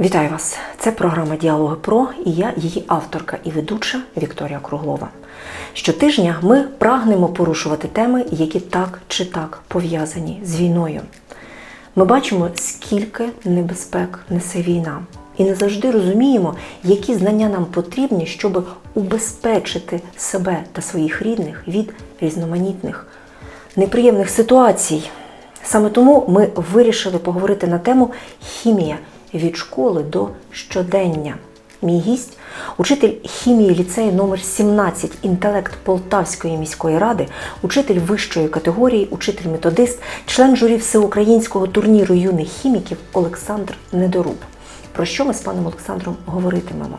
Вітаю вас! Це програма Діалоги Про і я, її авторка і ведуча Вікторія Круглова. Щотижня ми прагнемо порушувати теми, які так чи так пов'язані з війною. Ми бачимо, скільки небезпек несе війна, і не завжди розуміємо, які знання нам потрібні, щоб убезпечити себе та своїх рідних від різноманітних неприємних ситуацій. Саме тому ми вирішили поговорити на тему хімія від школи до щодення. Мій гість, учитель хімії ліцею номер 17 інтелект Полтавської міської ради, учитель вищої категорії, учитель методист, член журі всеукраїнського турніру юних хіміків Олександр Недоруб. Про що ми з паном Олександром говоритимемо?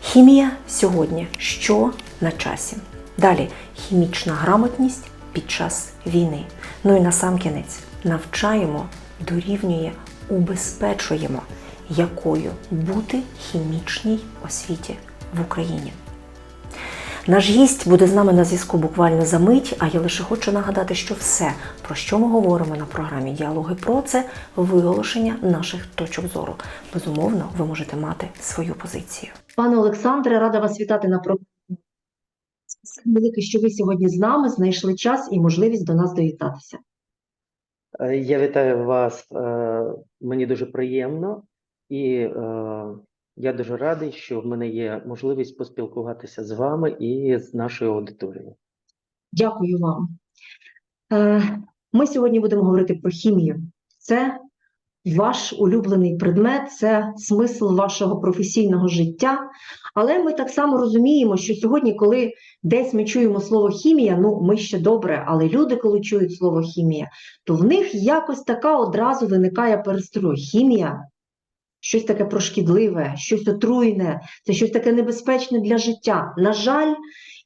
Хімія сьогодні що на часі? Далі хімічна грамотність під час війни. Ну і насамкінець навчаємо, дорівнює, убезпечуємо, якою бути хімічній освіті в Україні. Наш гість буде з нами на зв'язку буквально за мить, а я лише хочу нагадати, що все, про що ми говоримо на програмі Діалоги про це виголошення наших точок зору. Безумовно, ви можете мати свою позицію. Пане Олександре, рада вас вітати на програмі. Велике, що ви сьогодні з нами знайшли час і можливість до нас доєднатися. Е, Я вітаю вас. е, Мені дуже приємно, і е, я дуже радий, що в мене є можливість поспілкуватися з вами і з нашою аудиторією. Дякую вам. Ми сьогодні будемо говорити про хімію. Це ваш улюблений предмет, це смисл вашого професійного життя. Але ми так само розуміємо, що сьогодні, коли десь ми чуємо слово хімія, ну ми ще добре, але люди, коли чують слово хімія, то в них якось така одразу виникає перестрой. Хімія щось таке прошкідливе, щось отруйне, це щось таке небезпечне для життя. На жаль,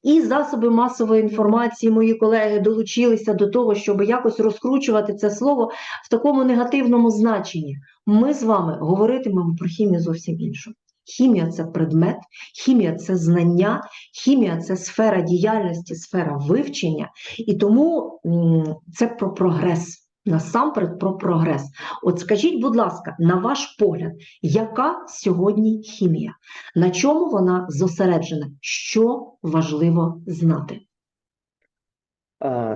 і засоби масової інформації, мої колеги, долучилися до того, щоб якось розкручувати це слово в такому негативному значенні. Ми з вами говоритимемо про хімію зовсім іншу. Хімія це предмет, хімія це знання, хімія це сфера діяльності, сфера вивчення, і тому це про прогрес. Насамперед про прогрес. От скажіть, будь ласка, на ваш погляд, яка сьогодні хімія? На чому вона зосереджена? Що важливо знати?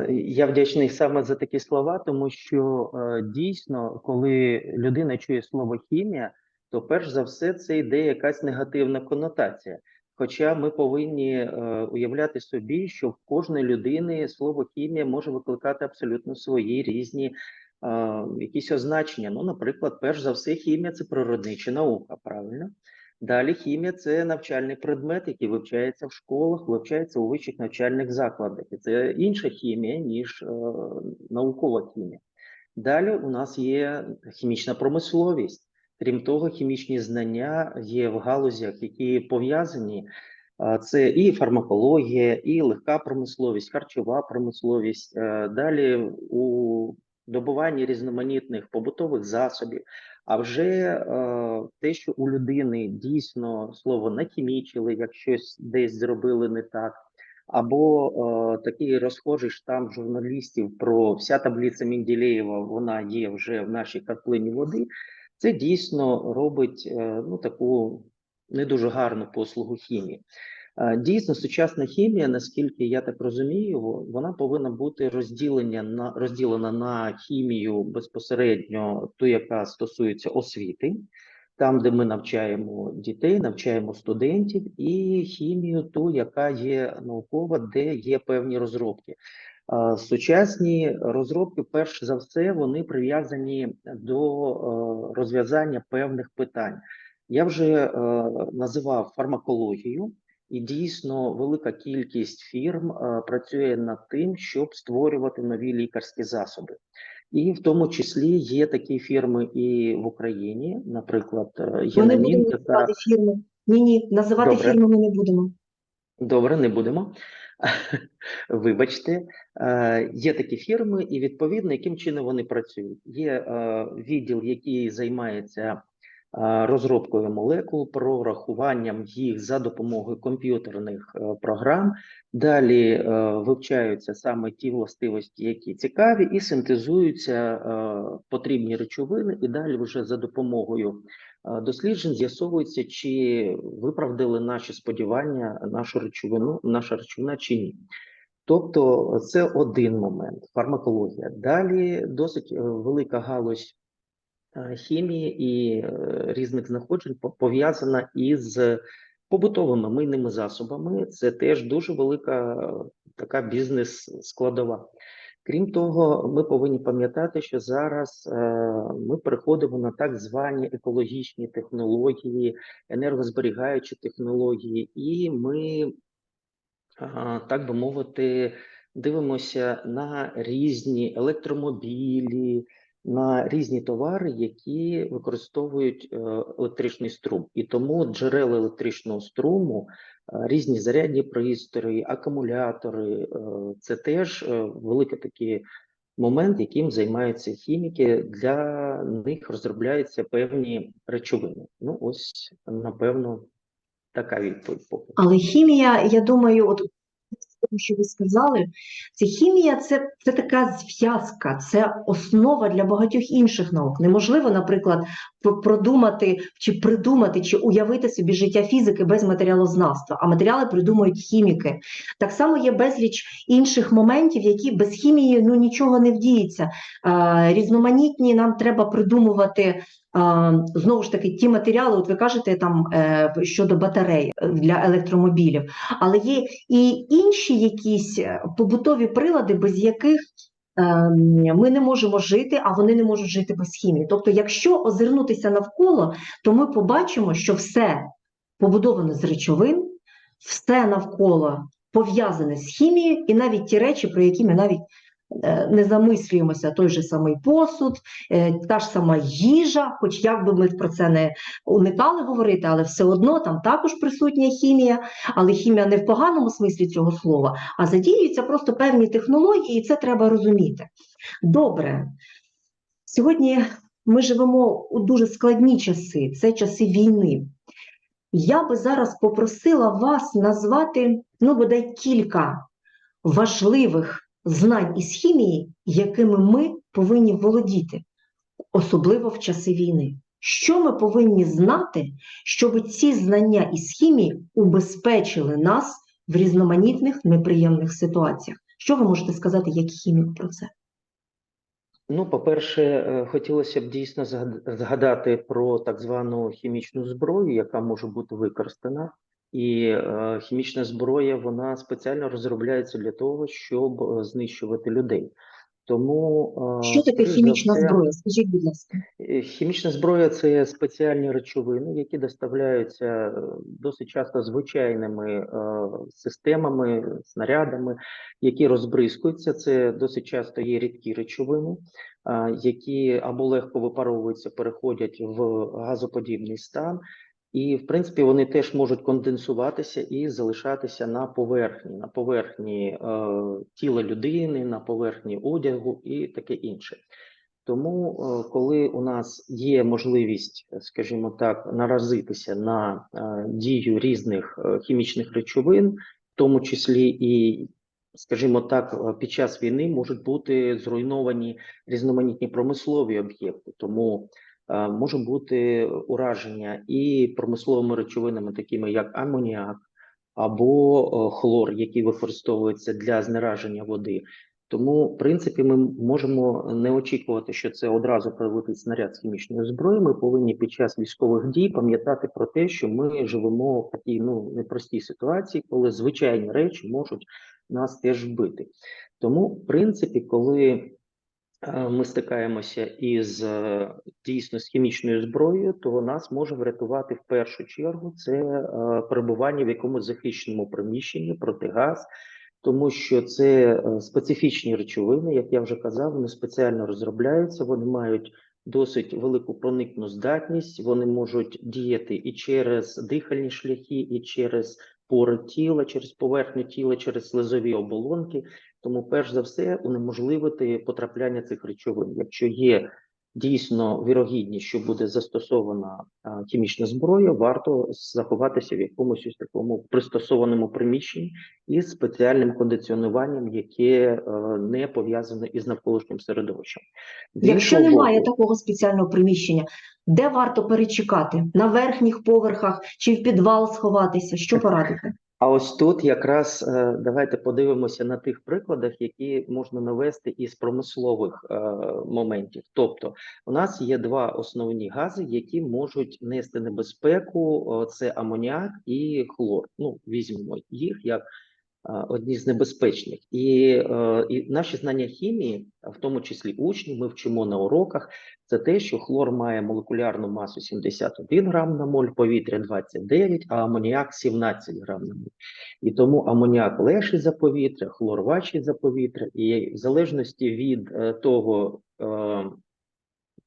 Я вдячний саме за такі слова, тому що е, дійсно, коли людина чує слово хімія, то перш за все це йде якась негативна конотація. Хоча ми повинні е, уявляти собі, що в кожної людини слово хімія може викликати абсолютно свої різні е, якісь означення. Ну, наприклад, перш за все, хімія це природнича наука, правильно? Далі хімія це навчальний предмет, який вивчається в школах, вивчається у вищих навчальних закладах. І це інша хімія, ніж е, наукова хімія. Далі у нас є хімічна промисловість. Крім того, хімічні знання є в галузях, які пов'язані. Це і фармакологія, і легка промисловість, харчова промисловість. Е, Далі у добуванні різноманітних побутових засобів. А вже е, те, що у людини дійсно слово нахімічили, як щось десь зробили не так, або е, такий розхожий штам журналістів про вся таблиця Менделєєва, вона є вже в нашій картплині води. Це дійсно робить е, ну таку не дуже гарну послугу хімії. Е, Дійсно, сучасна хімія, наскільки я так розумію, вона повинна бути розділення на розділена на хімію безпосередньо ту, яка стосується освіти, там, де ми навчаємо дітей, навчаємо студентів, і хімію, ту, яка є наукова, де є певні розробки. Сучасні розробки, перш за все, вони прив'язані до е, розв'язання певних питань. Я вже е, називав фармакологію. І дійсно велика кількість фірм е, працює над тим, щоб створювати нові лікарські засоби. І в тому числі є такі фірми і в Україні, наприклад, Єнамін, фірми. Ні, ні, називати Добре. фірми ми не будемо. Добре, не будемо. Вибачте, Е, є такі фірми, і відповідно, яким чином вони працюють. Є е, відділ, який займається е, розробкою молекул, прорахуванням їх за допомогою комп'ютерних програм. Далі вивчаються саме ті властивості, які цікаві, і синтезуються потрібні речовини, і далі вже за допомогою досліджень з'ясовується, чи виправдали наші сподівання нашу речовину, наша речовина чи ні. Тобто це один момент фармакологія. Далі досить е, велика галузь е, хімії і е, різних знаходжень пов'язана із побутовими мийними засобами. Це теж дуже велика така бізнес-складова. Крім того, ми повинні пам'ятати, що зараз е, ми переходимо на так звані екологічні технології, енергозберігаючі технології, і ми так би мовити, дивимося на різні електромобілі, на різні товари, які використовують е, електричний струм. І тому джерела електричного струму, різні зарядні пристрої, акумулятори е, це теж е, великий такий момент, яким займаються хіміки. Для них розробляються певні речовини. Ну, ось, напевно, така відповідь. Але хімія, я думаю, от тому, що ви сказали, це хімія це, це така зв'язка, це основа для багатьох інших наук. Неможливо, наприклад, продумати чи придумати, чи уявити собі життя фізики без матеріалознавства, а матеріали придумують хіміки. Так само є безліч інших моментів, які без хімії ну, нічого не вдіється. Різноманітні нам треба придумувати. Знову ж таки, ті матеріали, от ви кажете там е, щодо батарей для електромобілів, але є і інші якісь е, побутові прилади, без яких ем, ми не можемо жити, а вони не можуть жити без хімії. Тобто, якщо озирнутися навколо, то ми побачимо, що все побудоване з речовин, все навколо пов'язане з хімією, і навіть ті речі, про які ми навіть не замислюємося, той же самий посуд, е, та ж сама їжа, хоч як би ми про це не уникали говорити, але все одно там також присутня хімія, але хімія не в поганому смислі цього слова, а задіюються просто певні технології, і це треба розуміти. Добре. Сьогодні ми живемо у дуже складні часи, це часи війни. Я би зараз попросила вас назвати, ну, бодай кілька важливих знань із хімії, якими ми повинні володіти, особливо в часи війни. Що ми повинні знати, щоб ці знання із хімії убезпечили нас в різноманітних неприємних ситуаціях? Що ви можете сказати як хімік про це? Ну, по-перше, е, хотілося б дійсно згадати про так звану хімічну зброю, яка може бути використана. І е, хімічна зброя вона спеціально розробляється для того, щоб е, знищувати людей. Тому е, Що таке хімічна все, зброя? Скажіть, будь ласка. Е, Хімічна зброя це спеціальні речовини, які доставляються досить часто звичайними е, системами, снарядами, які розбризкуються. Це досить часто є рідкі речовини, які або легко випаровуються, переходять в газоподібний стан. І, в принципі, вони теж можуть конденсуватися і залишатися на поверхні, на поверхні е, тіла людини, на поверхні одягу і таке інше. Тому, е, коли у нас є можливість, е, скажімо так, наразитися на е, дію різних е, хімічних речовин, в тому числі і, скажімо так, е, під час війни можуть бути зруйновані різноманітні промислові об'єкти, тому може бути ураження і промисловими речовинами, такими як амоніак або е, хлор, який використовується для знераження води. Тому, в принципі, ми можемо не очікувати, що це одразу прилетить снаряд з хімічною зброєю. Ми повинні під час військових дій пам'ятати про те, що ми живемо в такій ну непростій ситуації, коли звичайні речі можуть нас теж вбити. Тому, в принципі, коли е, ми стикаємося із е, дійсно з хімічною зброєю, то нас може врятувати в першу чергу це е, перебування в якомусь захищеному приміщенні, протигаз, тому що це е, специфічні речовини, як я вже казав, вони спеціально розробляються, вони мають досить велику проникну здатність, вони можуть діяти і через дихальні шляхи, і через пори тіла, через поверхню тіла, через слизові оболонки. Тому, перш за все, унеможливити потрапляння цих речовин. Якщо є дійсно вірогідність, що буде застосована хімічна зброя, варто заховатися в якомусь ось такому пристосованому приміщенні із спеціальним кондиціонуванням, яке е, не пов'язане із навколишнім середовищем. З Якщо немає боку, такого спеціального приміщення, Де варто перечекати? На верхніх поверхах чи в підвал сховатися? Що порадити? А ось тут якраз е, давайте подивимося на тих прикладах, які можна навести із промислових е, моментів. Тобто, у нас є два основні гази, які можуть нести небезпеку: це амоніак і хлор. Ну, візьмемо їх як одні з небезпечних. І, е, і наші знання хімії, в тому числі учні, ми вчимо на уроках. Це те, що хлор має молекулярну масу 71 грам на моль, повітря 29, а амоніак 17 грам на моль. І тому амоніак легший за повітря, хлор важчий за повітря, і в залежності від е, того, е,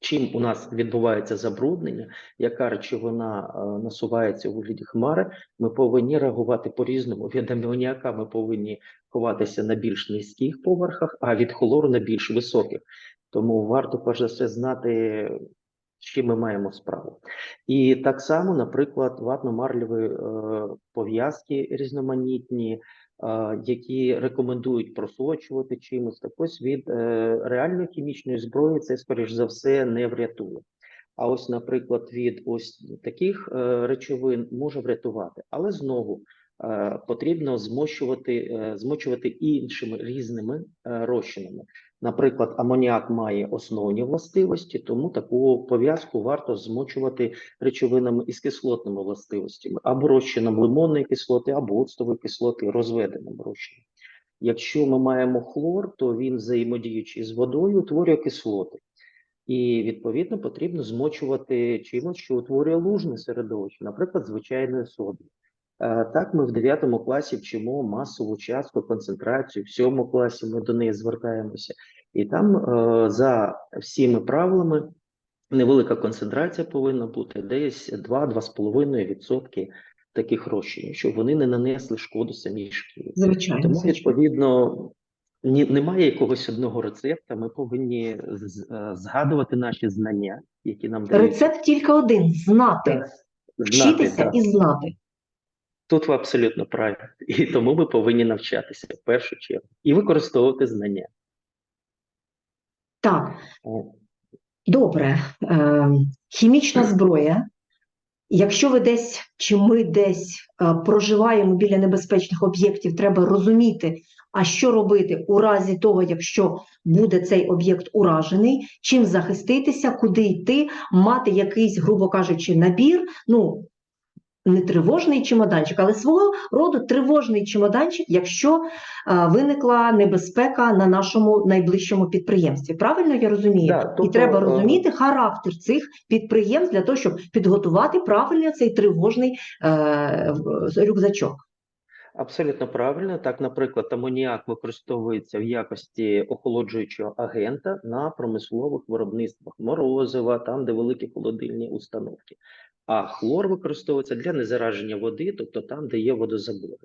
чим у нас відбувається забруднення, яка речовина е, насувається у вигляді хмари, ми повинні реагувати по-різному. Від амоніака ми повинні ховатися на більш низьких поверхах, а від хлору на більш високих. Тому варто перш за все знати, з чим ми маємо справу. І так само, наприклад, ватно-марлеві е, пов'язки різноманітні, які рекомендують просочувати чимось. Так ось від е, реальної хімічної зброї це, скоріш за все, не врятує. А ось, наприклад, від ось таких е, речовин може врятувати, але знову е, потрібно змощувати, змочувати іншими різними розчинами. Наприклад, амоніак має основні властивості, тому таку пов'язку варто змочувати речовинами із кислотними властивостями, або розчином лимонної кислоти, або оцтової кислоти, розведеним розчином. Якщо ми маємо хлор, то він, взаємодіючи з водою, утворює кислоти. І відповідно потрібно змочувати чимось, що утворює лужне середовище, наприклад, звичайною содою. Е, Так, ми в 9 класі вчимо масову частку, концентрацію, в 7 класі ми до неї звертаємося. І там е, за всіми правилами невелика концентрація повинна бути десь 2-2,5% таких розчинів, щоб вони не нанесли шкоду самій шкірі. Звичайно, Тому, відповідно, ні, немає якогось одного рецепта. Ми повинні е, згадувати наші знання, які нам дають Рецепт тільки один знати, знати. вчитися так. і знати. Тут ви абсолютно праві. І тому ми повинні навчатися в першу чергу і використовувати знання. Так, добре. Е, хімічна зброя. Якщо ви десь чи ми десь е, проживаємо біля небезпечних об'єктів, треба розуміти, а що робити у разі того, якщо буде цей об'єкт уражений, чим захиститися, куди йти, мати якийсь, грубо кажучи, набір. Ну не тривожний чемоданчик, але свого роду тривожний чемоданчик, якщо е, виникла небезпека на нашому найближчому підприємстві. Правильно я розумію? Да, І тобто, треба е, розуміти характер цих підприємств для того, щоб підготувати правильно цей тривожний е, рюкзачок. Абсолютно правильно. Так, наприклад, амоніак використовується в якості охолоджуючого агента на промислових виробництвах морозива, там, де великі холодильні установки. А хлор використовується для незараження води, тобто там, де є водозабори.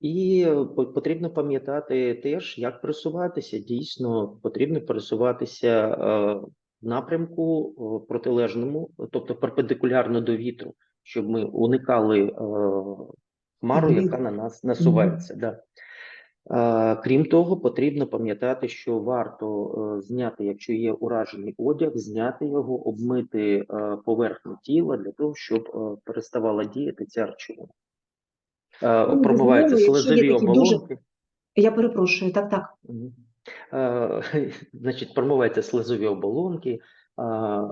І е, потрібно пам'ятати теж, як пересуватися. Дійсно, потрібно пересуватися е, в напрямку е, протилежному, тобто перпендикулярно до вітру, щоб ми уникали хмару, яка на нас насувається. Да. Е, Крім того, потрібно пам'ятати, що варто е, зняти, якщо є уражений одяг, зняти його, обмити е, поверхню тіла для того, щоб переставала діяти ця речовина. Ну, є слизові оболонки. Я перепрошую, так, так. Значить, промиваються слизові оболонки,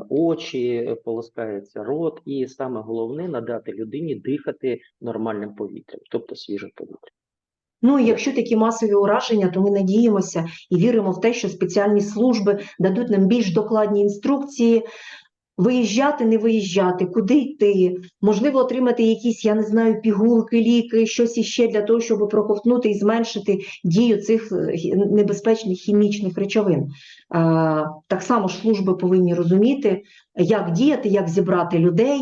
очі, полоскається рот, і саме головне надати людині дихати нормальним повітрям, тобто свіжим повітрям. Ну і якщо такі масові ураження, то ми надіємося і віримо в те, що спеціальні служби дадуть нам більш докладні інструкції. Виїжджати, не виїжджати, куди йти, можливо, отримати якісь, я не знаю, пігулки, ліки, щось іще для того, щоб проковтнути і зменшити дію цих е, небезпечних хімічних речовин. Так само ж служби повинні розуміти, як діяти, як зібрати людей,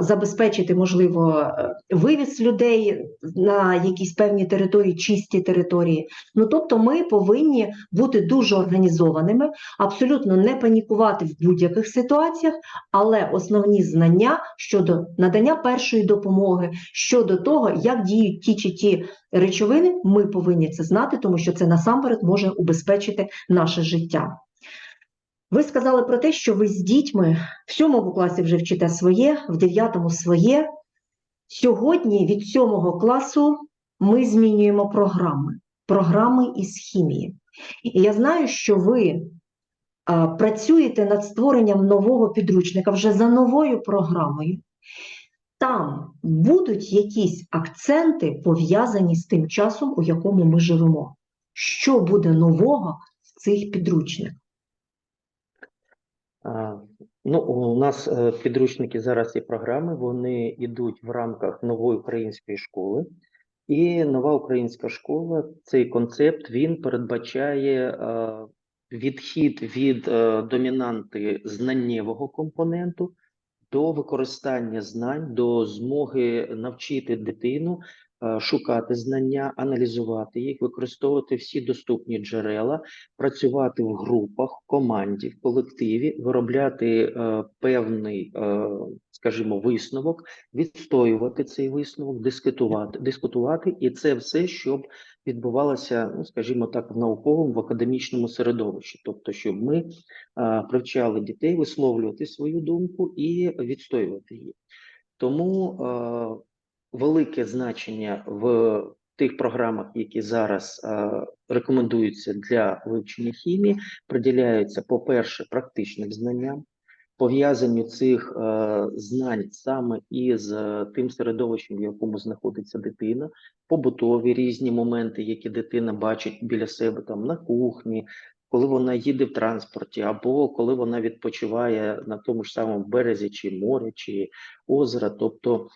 забезпечити, можливо, е, вивіз людей на якісь певні території, чисті території. Ну тобто, ми повинні бути дуже організованими, абсолютно не панікувати в будь-яких ситуаціях, але основні знання щодо надання першої допомоги, щодо того, як діють ті чи ті речовини, ми повинні це знати, тому що це насамперед може убезпечити наше життя. Ви сказали про те, що ви з дітьми в сьомому класі вже вчите своє, в дев'ятому своє. Сьогодні від сьомого класу ми змінюємо програми, програми із хімії. І я знаю, що ви а, працюєте над створенням нового підручника вже за новою програмою. Там будуть якісь акценти пов'язані з тим часом, у якому ми живемо. Що буде нового в цих підручниках? Ну, у нас е, підручники зараз і програми, вони йдуть в рамках нової української школи. І нова українська школа, цей концепт він передбачає е, відхід від е, домінанти знаннєвого компоненту до використання знань, до змоги навчити дитину шукати знання, аналізувати їх, використовувати всі доступні джерела, працювати в групах, команді, в колективі, виробляти е, певний, е, скажімо, висновок, відстоювати цей висновок, дискутувати, дискутувати, і це все, щоб відбувалося, ну скажімо так, в науковому в академічному середовищі, тобто, щоб ми привчали дітей висловлювати свою думку і відстоювати її. Тому велике значення в тих програмах, які зараз а, рекомендуються для вивчення хімії, приділяються, по-перше, практичним знанням, пов'язані цих е, знань саме із е, тим середовищем, в якому знаходиться дитина, побутові різні моменти, які дитина бачить біля себе там на кухні, коли вона їде в транспорті, або коли вона відпочиває на тому ж самому березі, чи моря, чи озера, тобто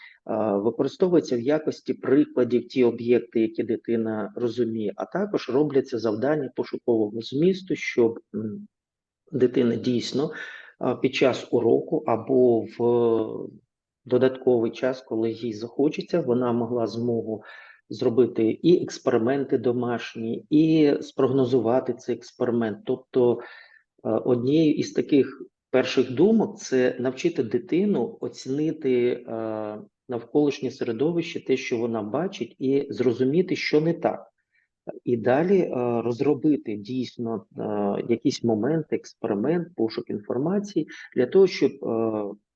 використовується в якості прикладів ті об'єкти, які дитина розуміє, а також робляться завдання пошукового змісту, щоб дитина дійсно під час уроку або в е, додатковий час, коли їй захочеться, вона могла змогу зробити і експерименти домашні, і спрогнозувати цей експеримент. Тобто, е, однією із таких перших думок це навчити дитину оцінити е, навколишнє середовище, те, що вона бачить, і зрозуміти, що не так. І далі е, розробити дійсно е, якийсь момент, експеримент, пошук інформації для того, щоб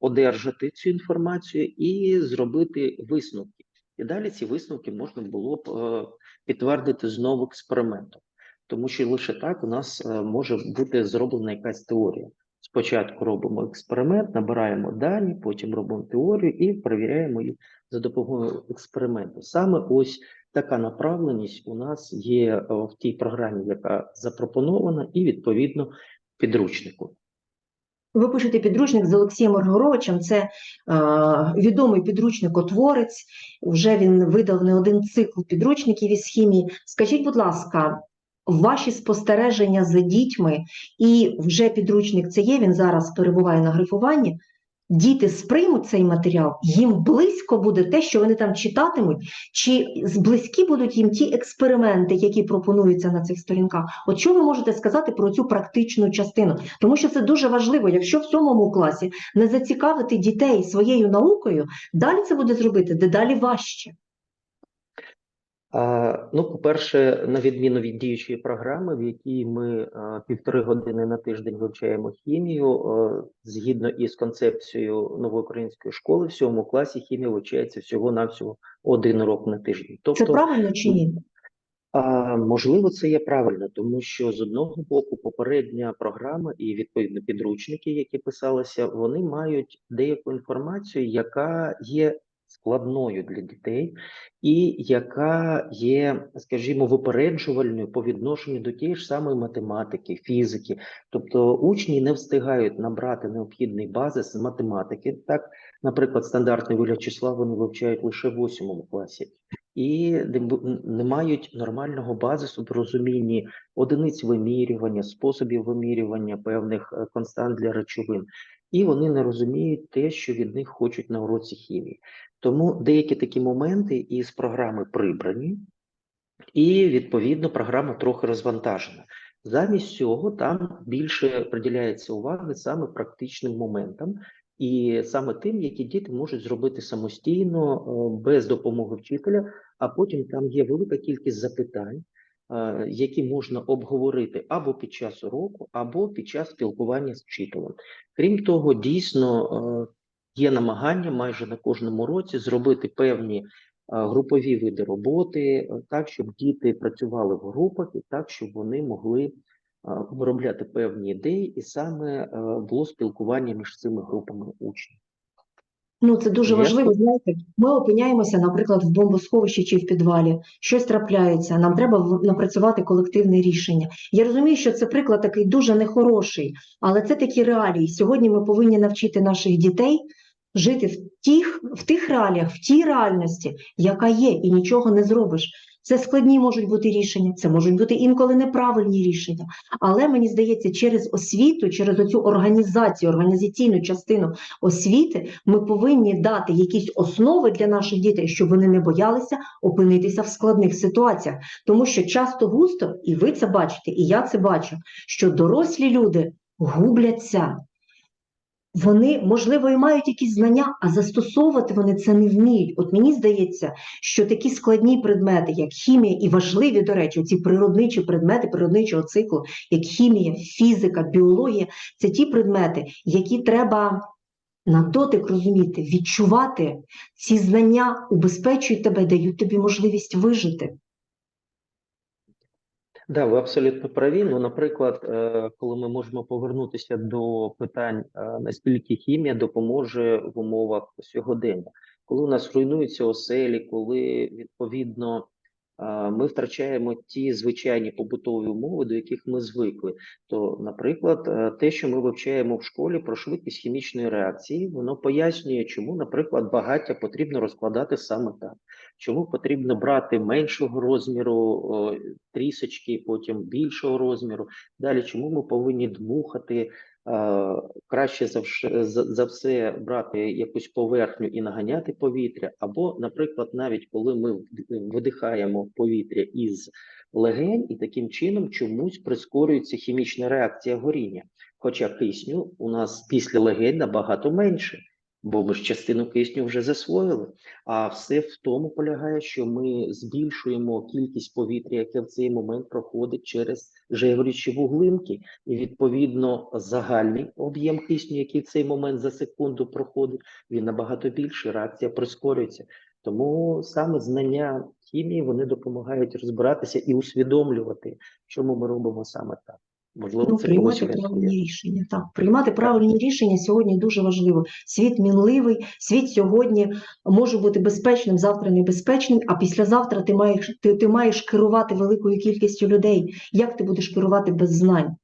одержати цю інформацію і зробити висновки. І далі ці висновки можна було б е, підтвердити знову експериментом, тому що лише так у нас е, може бути зроблена якась теорія. Спочатку робимо експеримент, набираємо дані, потім робимо теорію і перевіряємо їх за допомогою експерименту. Саме ось така направленість у нас є е, в тій програмі, яка запропонована, і відповідно підручнику. Ви пишете підручник з Олексієм Оргоровичем. Це е, відомий підручникотворець. Вже він видав не один цикл підручників із хімії. Скажіть, будь ласка, ваші спостереження за дітьми, і вже підручник це є. Він зараз перебуває на грифуванні. Діти сприймуть цей матеріал, їм близько буде те, що вони там читатимуть, чи близькі будуть їм ті експерименти, які пропонуються на цих сторінках. От що ви можете сказати про цю практичну частину? Тому що це дуже важливо. Якщо в сьомому класі не зацікавити дітей своєю наукою, далі це буде зробити дедалі важче. Ну, по-перше, на відміну від діючої програми, в якій ми півтори години на тиждень вивчаємо хімію, згідно із концепцією нової української школи, в сьомому класі хімія вивчається всього-навсього один урок на тиждень. Це Тобто, правильно чи ні? А, можливо, це є правильно, тому що з одного боку попередня програма і відповідно підручники, які писалися, вони мають деяку інформацію, яка є складною для дітей, і яка є, скажімо, випереджувальною по відношенню до тієї ж самої математики, фізики. Тобто учні не встигають набрати необхідний базис з математики. Так, наприклад, стандартний вигляд числа вони вивчають лише в восьмому класі і не мають нормального базису в розумінні одиниць вимірювання, способів вимірювання певних е, констант для речовин, і вони не розуміють те, що від них хочуть на уроці хімії. Тому деякі такі моменти із програми прибрані, і відповідно програма трохи розвантажена. Замість цього там більше приділяється уваги саме практичним моментам, і саме тим, які діти можуть зробити самостійно, без допомоги вчителя, а потім там є велика кількість запитань, е, які можна обговорити або під час уроку, або під час спілкування з вчителем. Крім того, дійсно е, є намагання майже на кожному році зробити певні е, групові види роботи, е, так, щоб діти працювали в групах і так, щоб вони могли е, виробляти певні ідеї, і саме було спілкування між цими групами учнів. Ну, це дуже важливо. Знаєте, ми опиняємося, наприклад, в бомбосховищі чи в підвалі. Щось трапляється. Нам треба напрацювати колективне рішення. Я розумію, що це приклад такий дуже нехороший, але це такі реалії. Сьогодні ми повинні навчити наших дітей жити в тих, в тих реаліях, в тій реальності, яка є, і нічого не зробиш. Це складні можуть бути рішення, це можуть бути інколи неправильні рішення. Але мені здається, через освіту, через оцю організацію, організаційну частину освіти, ми повинні дати якісь основи для наших дітей, щоб вони не боялися опинитися в складних ситуаціях. Тому що часто густо, і ви це бачите, і я це бачу, що дорослі люди губляться. Вони, можливо, і мають якісь знання, а застосовувати вони це не вміють. От мені здається, що такі складні предмети, як хімія, і важливі, до речі, ці природничі предмети природничого циклу, як хімія, фізика, біологія, це ті предмети, які треба на дотик розуміти, відчувати. Ці знання убезпечують тебе, дають тобі можливість вижити. Да, ви абсолютно праві. Ну, наприклад, е, коли ми можемо повернутися до питань, е, наскільки хімія допоможе в умовах сьогодення, коли у нас руйнуються оселі, коли відповідно е, ми втрачаємо ті звичайні побутові умови, до яких ми звикли. То, наприклад, те, що ми вивчаємо в школі про швидкість хімічної реакції, воно пояснює, чому, наприклад, багаття потрібно розкладати саме так. Чому потрібно брати меншого розміру трісочки, потім більшого розміру? Далі, чому ми повинні дмухати? е, Краще за, за все брати якусь поверхню і наганяти повітря, або, наприклад, навіть коли ми видихаємо повітря із легень, і таким чином чомусь прискорюється хімічна реакція горіння. Хоча кисню у нас після легень набагато менше, бо ми ж частину кисню вже засвоїли. А все в тому полягає, що ми збільшуємо кількість повітря, яке в цей момент проходить через жеврючі вуглинки, і відповідно загальний об'єм кисню, який в цей момент за секунду проходить, він набагато більший, реакція прискорюється. Тому саме знання хімії вони допомагають розбиратися і усвідомлювати, чому ми робимо саме так. Можливо, Ну, це приймати правильні рішення. Так, приймати правильні рішення сьогодні дуже важливо. Світ мінливий, світ сьогодні може бути безпечним, завтра небезпечним, а післязавтра ти маєш, ти, ти маєш керувати великою кількістю людей. Як ти будеш керувати без знань?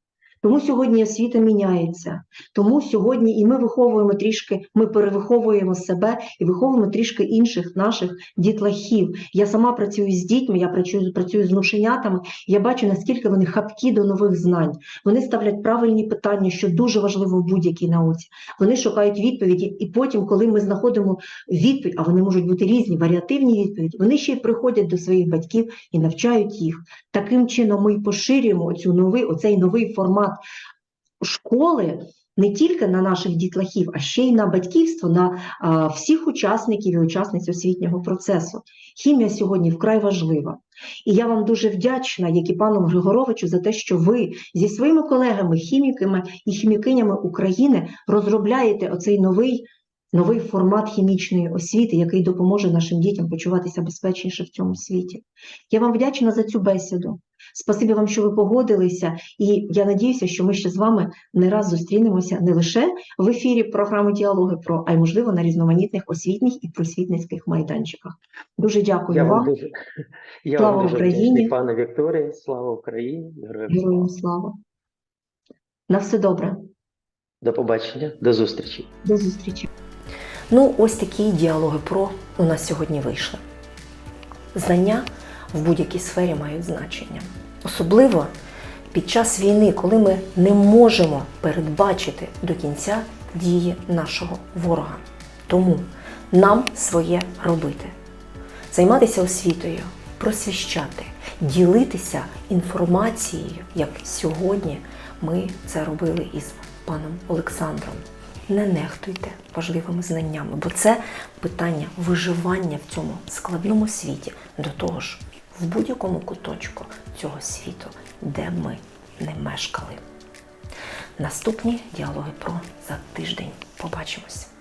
Тому сьогодні освіта міняється. Тому сьогодні і ми виховуємо трішки, ми перевиховуємо себе і виховуємо трішки інших наших дітлахів. Я сама працюю з дітьми, я працюю, працюю з внушенятами. Я бачу, наскільки вони хапкі до нових знань. Вони ставлять правильні питання, що дуже важливо в будь-якій науці. Вони шукають відповіді, і потім, коли ми знаходимо відповідь, а вони можуть бути різні, варіативні відповіді, вони ще й приходять до своїх батьків і навчають їх. Таким чином ми й поширюємо оцю новий, оцей новий формат школи. Не тільки на наших дітлахів, а ще й на батьківство, на а, всіх учасників і учасниць освітнього процесу. Хімія сьогодні вкрай важлива. І я вам дуже вдячна, як і пану Григоровичу, за те, що ви зі своїми колегами, хіміками і хімікинями України розробляєте оцей новий, новий формат хімічної освіти, який допоможе нашим дітям почуватися безпечніше в цьому світі. Я вам вдячна за цю бесіду. Спасибі вам, що ви погодилися, і я надіюся, що ми ще з вами не раз зустрінемося не лише в ефірі програми Діалоги про, а й можливо на різноманітних освітніх і просвітницьких майданчиках. Дуже дякую Я вам. вам дуже, я Слава вам дуже Україні! вдячний, пане Вікторія. Слава Україні! Героям слава! Героям слава. На все добре. До побачення, до зустрічі. До зустрічі. Ну, ось такі діалоги про у нас сьогодні вийшли. Знання в будь-якій сфері мають значення. Особливо під час війни, коли ми не можемо передбачити до кінця дії нашого ворога. Тому нам своє робити. Займатися освітою, просвіщати, ділитися інформацією, як сьогодні ми це робили із паном Олександром. Не нехтуйте важливими знаннями, бо це питання виживання в цьому складному світі, до того ж в будь-якому куточку цього світу, де ми не мешкали. Наступні діалоги про за тиждень. Побачимось!